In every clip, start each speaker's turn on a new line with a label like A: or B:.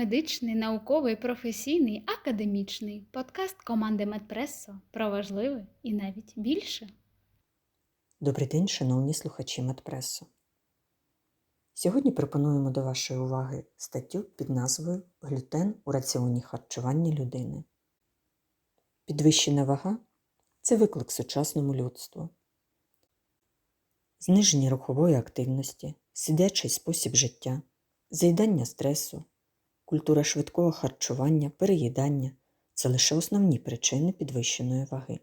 A: медичний, науковий, професійний, академічний подкаст команди Медпресо про важливе і навіть більше.
B: Добрий день, шановні слухачі Медпресу. Сьогодні пропонуємо до вашої уваги статтю під назвою Глютен у раціоні харчування людини. Підвищена вага це виклик сучасному людству. Зниження рухової активності, сидячий спосіб життя, заїдання стресу, культура швидкого харчування, переїдання це лише основні причини підвищеної ваги,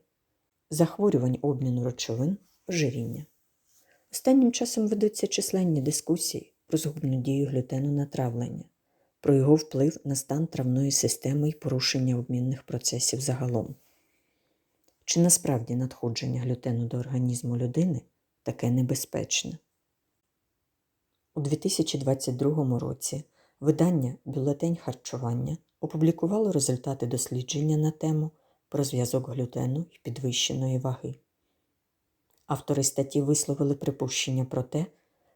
B: захворювань обміну речовин, ожиріння. Останнім часом ведуться численні дискусії про згубну дію глютену на травлення, про його вплив на стан травної системи і порушення обмінних процесів загалом. Чи насправді надходження глютену до організму людини таке небезпечне? У 2022 році видання Бюлетень харчування опублікувало результати дослідження на тему про зв'язок глютену і підвищеної ваги. Автори статті висловили припущення про те,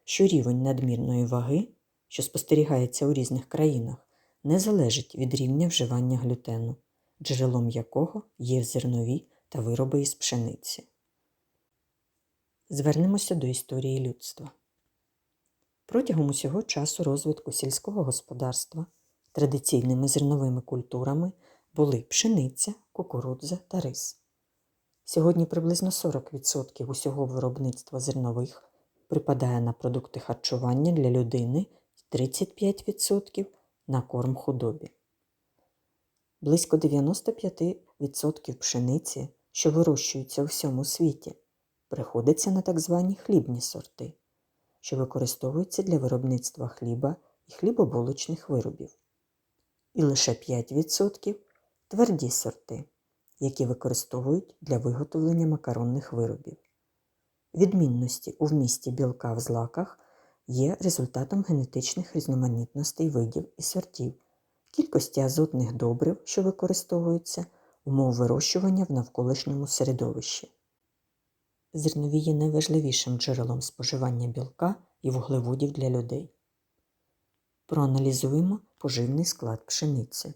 B: що рівень надмірної ваги, що спостерігається у різних країнах, не залежить від рівня вживання глютену, джерелом якого є зернові та вироби із пшениці. Звернемося до історії людства. Протягом усього часу розвитку сільського господарства традиційними зерновими культурами були пшениця, кукурудза та рис. Сьогодні приблизно 40% усього виробництва зернових припадає на продукти харчування для людини і 35% на корм худобі. Близько 95% пшениці, що вирощується у всьому світі, приходиться на так звані хлібні сорти, що використовуються для виробництва хліба і хлібобулочних виробів. І лише 5% тверді сорти які використовують для виготовлення макаронних виробів. Відмінності у вмісті білка в злаках є результатом генетичних різноманітностей видів і сортів, кількості азотних добрив, що використовуються, умов вирощування в навколишньому середовищі. Зернові є найважливішим джерелом споживання білка і вуглеводів для людей. Проаналізуємо поживний склад пшениці.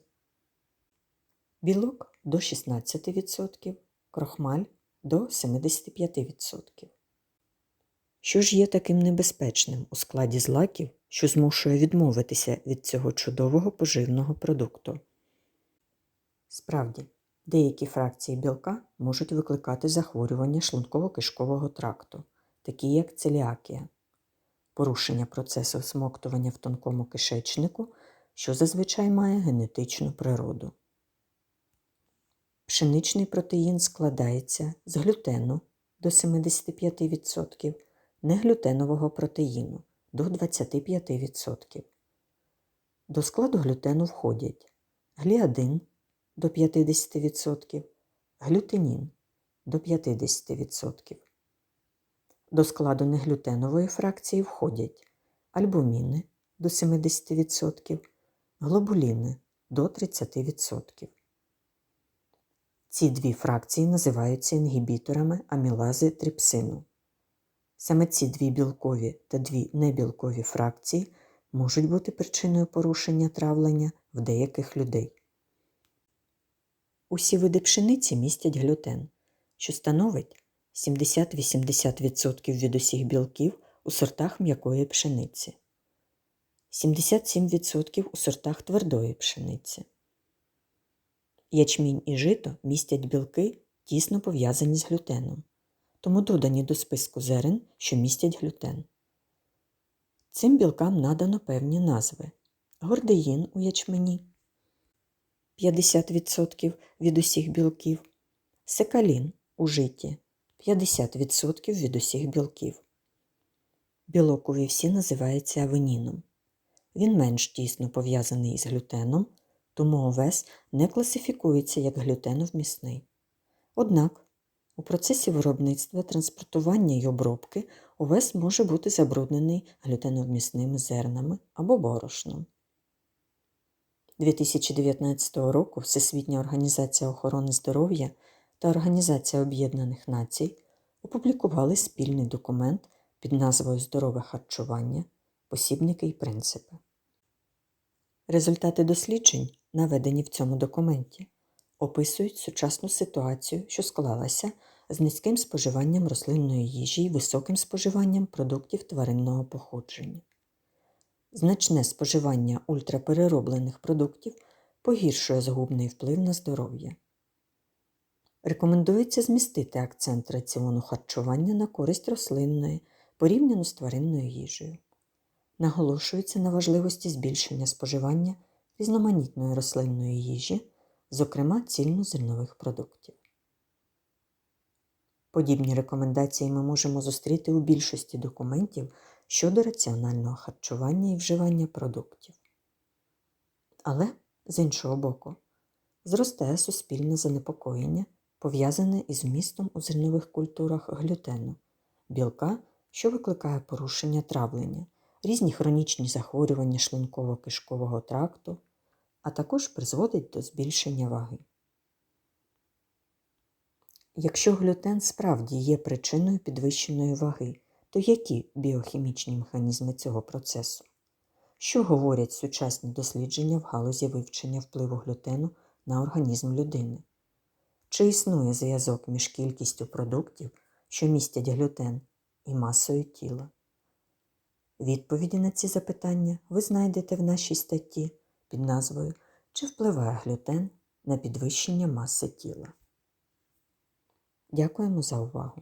B: Білок до 16%, крохмаль до 75%. Що ж є таким небезпечним у складі злаків, що змушує відмовитися від цього чудового поживного продукту? Справді, деякі фракції білка можуть викликати захворювання шлунково-кишкового тракту, такі як целіакія, порушення процесу всмоктування в тонкому кишечнику, що зазвичай має генетичну природу. Пшеничний протеїн складається з глютену до 75%, неглютенового протеїну до 25%. До складу глютену входять гліадин до 50%, глютенін до 50%. До складу неглютенової фракції входять альбуміни до 70%, глобуліни до 30%. Ці дві фракції називаються інгібіторами амілази трипсину. Саме ці дві білкові та дві небілкові фракції можуть бути причиною порушення травлення в деяких людей. Усі види пшениці містять глютен, що становить 70-80% від усіх білків у сортах м'якої пшениці, 77% у сортах твердої пшениці. Ячмінь і жито містять білки, тісно пов'язані з глютеном, тому додані до списку зерен, що містять глютен. Цим білкам надано певні назви гордеїн у ячмені 50% від усіх білків, секалін у житі 50% від усіх білків. Білок у вівсі називається авеніном. Він менш тісно пов'язаний з глютеном тому овес не класифікується як глютеновмісний. Однак у процесі виробництва, транспортування й обробки овес може бути забруднений глютеновмісними зернами або борошном. 2019 року Всесвітня організація охорони здоров'я та Організація Об'єднаних Націй опублікували спільний документ під назвою Здорове харчування, посібники і принципи. Результати досліджень, наведені в цьому документі, описують сучасну ситуацію, що склалася з низьким споживанням рослинної їжі і високим споживанням продуктів тваринного походження. Значне споживання ультраперероблених продуктів погіршує згубний вплив на здоров'я. Рекомендується змістити акцент раціону харчування на користь рослинної порівняно з тваринною їжею. Наголошується на важливості збільшення споживання різноманітної рослинної їжі, зокрема цільнозернових продуктів. Подібні рекомендації ми можемо зустріти у більшості документів щодо раціонального харчування і вживання продуктів. Але, з іншого боку, зростає суспільне занепокоєння, пов'язане із вмістом у зернових культурах глютену, білка, що викликає порушення травлення, різні хронічні захворювання шлунково-кишкового тракту, а також призводить до збільшення ваги. Якщо глютен справді є причиною підвищеної ваги, то які біохімічні механізми цього процесу? Що говорять сучасні дослідження в галузі вивчення впливу глютену на організм людини? Чи існує зв'язок між кількістю продуктів, що містять глютен, і масою тіла? Відповіді на ці запитання ви знайдете в нашій статті під назвою Чи впливає глютен на підвищення маси тіла? Дякуємо за увагу!